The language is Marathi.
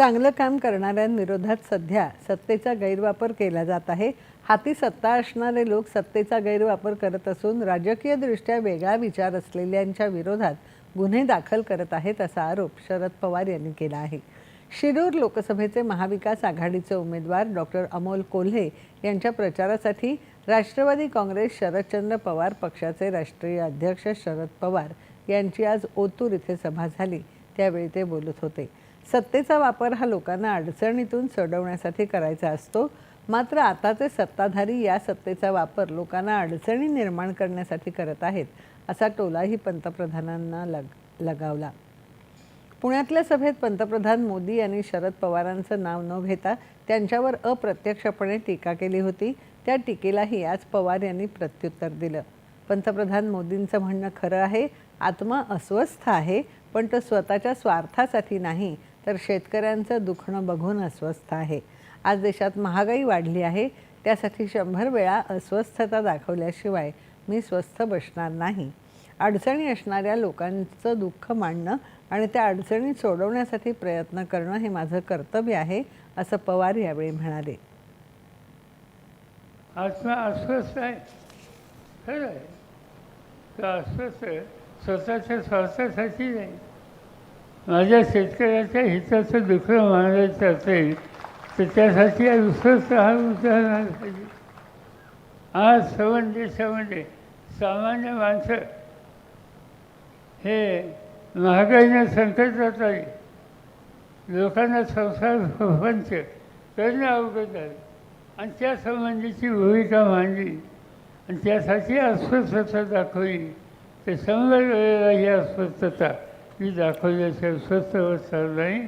चांगलं काम करणाऱ्यांविरोधात सध्या सत्तेचा गैरवापर केला जात आहे. हाती सत्ता असणारे लोक सत्तेचा गैरवापर करत असून राजकीयदृष्ट्या वेगळा विचार असलेल्यांच्या विरोधात गुन्हे दाखल करत आहेत असा आरोप शरद पवार यांनी केला आहे. शिरूर लोकसभेचे महाविकास आघाडीचे उमेदवार डॉक्टर अमोल कोल्हे यांच्या प्रचारासाठी राष्ट्रवादी काँग्रेस शरदचंद्र पवार पक्षाचे राष्ट्रीय अध्यक्ष शरद पवार यांची आज ओतूर इथे सभा झाली. त्यावेळी ते बोलत होते. सत्तेचा वापर हा लोकांना अडचणीतून सोडवण्यासाठी करायचा असतो. मात्र आताचे सत्ताधारी या सत्तेचा वापर लोकांना अडचणी निर्माण करण्यासाठी करत आहेत असा टोलाही पंतप्रधानांना लग लगावला. पुण्यातल्या सभेत पंतप्रधान मोदी यांनी शरद पवारांचं नाव न घेता त्यांच्यावर अप्रत्यक्षपणे टीका केली होती. त्या टीकेलाही आज पवार यांनी प्रत्युत्तर दिलं. पंतप्रधान मोदींचं म्हणणं खरं आहे आत्मा अस्वस्थ आहे पण तो स्वतःच्या स्वार्थासाठी नाही तर शेतकऱ्यांचं दुखणं बघून अस्वस्थ आहे. आज देशात महागाई वाढली आहे त्यासाठी शंभर वेळा अस्वस्थता दाखवल्याशिवाय मी स्वस्थ बसणार नाही. अडचणी असणाऱ्या लोकांचं दुःख मांडणं आणि त्या अडचणी सोडवण्यासाठी प्रयत्न करणं हे माझं कर्तव्य आहे असं पवार यावेळी म्हणाले. आत्मा अस्वस्थ आहे. खरं आहे. तो अस्वस्थ स्वतःच्या स्वास्थ्यासाठी नाही. माझ्या शेतकऱ्याच्या हिताचं दुःख मानायचं असेल तर त्यासाठी अस्वस्थ हा विचार उदाहरण पाहिजे. आज सवन देशामध्ये सामान्य माणसं हे महागाईनं संकटात आली लोकांना संसार पंच करणं अवगत आहे आणि त्या संबंधीची भूमिका मांडली. आणि त्यासाठी अस्वस्थता दाखवली. तर शंभर वेळेला ही अस्वस्थता मी दाखवल्याची अस्वस्थ अवस्था नाही